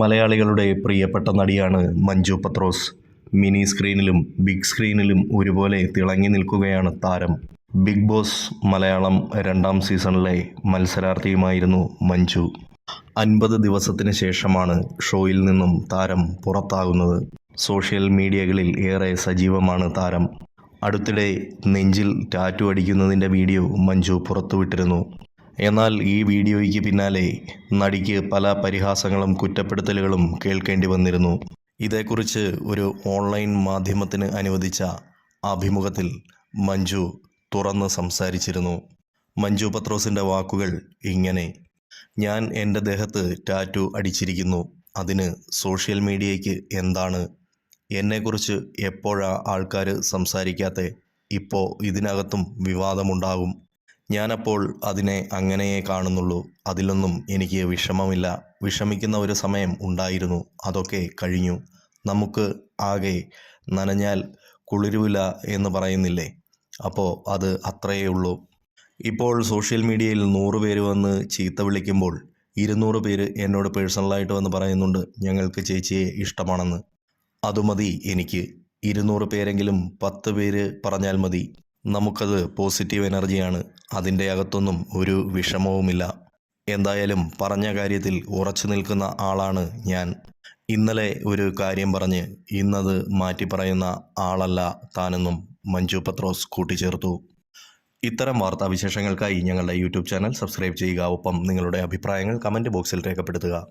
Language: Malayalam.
മലയാളികളുടെ പ്രിയപ്പെട്ട നടിയാണ് മഞ്ജു പത്രോസ്. മിനി സ്ക്രീനിലും ബിഗ് സ്ക്രീനിലും ഒരുപോലെ തിളങ്ങി നിൽക്കുകയാണ് താരം. ബിഗ് ബോസ് മലയാളം രണ്ടാം സീസണിലെ മത്സരാർത്ഥിയുമായിരുന്നു മഞ്ജു. അൻപത് ദിവസത്തിന് ശേഷമാണ് ഷോയിൽ നിന്നും താരം പുറത്താകുന്നത്. സോഷ്യൽ മീഡിയകളിൽ ഏറെ സജീവമാണ് താരം. അടുത്തിടെ നെഞ്ചിൽ ടാറ്റു അടിക്കുന്നതിന്റെ വീഡിയോ മഞ്ജു പുറത്തുവിട്ടിരുന്നു. എന്നാൽ ഈ വീഡിയോയ്ക്ക് പിന്നാലെ നടിക്ക് പല പരിഹാസങ്ങളും കുറ്റപ്പെടുത്തലുകളും കേൾക്കേണ്ടി വന്നിരുന്നു. ഇതേക്കുറിച്ച് ഒരു ഓൺലൈൻ മാധ്യമത്തിന് അനുവദിച്ച അഭിമുഖത്തിൽ മഞ്ജു തുറന്ന് സംസാരിച്ചിരുന്നു. മഞ്ജു പത്രോസിന്റെ വാക്കുകൾ ഇങ്ങനെ ഞാൻ എന്റെ ദേഹത്ത് ടാറ്റു അടിച്ചിരിക്കുന്നു. അതിന് സോഷ്യൽ മീഡിയയ്ക്ക് എന്താണ്? എന്നെക്കുറിച്ച് എപ്പോഴാ ആൾക്കാർ സംസാരിക്കാത്ത? ഇപ്പോൾ ഇതിനകത്തും വിവാദമുണ്ടാകും. ഞാനപ്പോൾ അതിനെ അങ്ങനെയേ കാണുന്നുള്ളൂ. അതിലൊന്നും എനിക്ക് വിഷമമില്ല. വിഷമിക്കുന്ന ഒരു സമയം ഉണ്ടായിരുന്നു. അതൊക്കെ കഴിഞ്ഞു. നമുക്ക് ആകെ നനഞ്ഞാൽ കുളിരൂല എന്ന് പറയുന്നില്ലേ? അപ്പോൾ അത് അത്രയേ ഉള്ളൂ. ഇപ്പോൾ സോഷ്യൽ മീഡിയയിൽ നൂറ് പേര് വന്ന് ചീത്ത വിളിക്കുമ്പോൾ ഇരുന്നൂറ് പേര് എന്നോട് പേഴ്സണലായിട്ട് വന്ന് പറയുന്നുണ്ട് ഞങ്ങൾക്ക് ചേച്ചിയെ ഇഷ്ടമാണെന്ന്. അതുമതി എനിക്ക്. ഇരുന്നൂറ് പേരെങ്കിലും പത്ത് പേര് പറഞ്ഞാൽ മതി. നമുക്കത് പോസിറ്റീവ് എനർജിയാണ്. അതിന്റെ അകത്തൊന്നും ഒരു വിഷമവുമില്ല. എന്തായാലും പറഞ്ഞ കാര്യത്തിൽ ഉറച്ചു നിൽക്കുന്ന ആളാണ് ഞാൻ. ഇന്നലെ ഒരു കാര്യം പറഞ്ഞ് ഇന്നത് മാറ്റി പറയുന്ന ആളല്ല താനെന്നും മഞ്ജു പത്രോസ് കൂട്ടിച്ചേർത്തു. ഇത്തരം വാർത്താ വിശേഷങ്ങൾക്കായി ഞങ്ങളുടെ യൂട്യൂബ് ചാനൽ സബ്സ്ക്രൈബ് ചെയ്യുക. ഒപ്പം നിങ്ങളുടെ അഭിപ്രായങ്ങൾ കമന്റ് ബോക്സിൽ രേഖപ്പെടുത്തുക.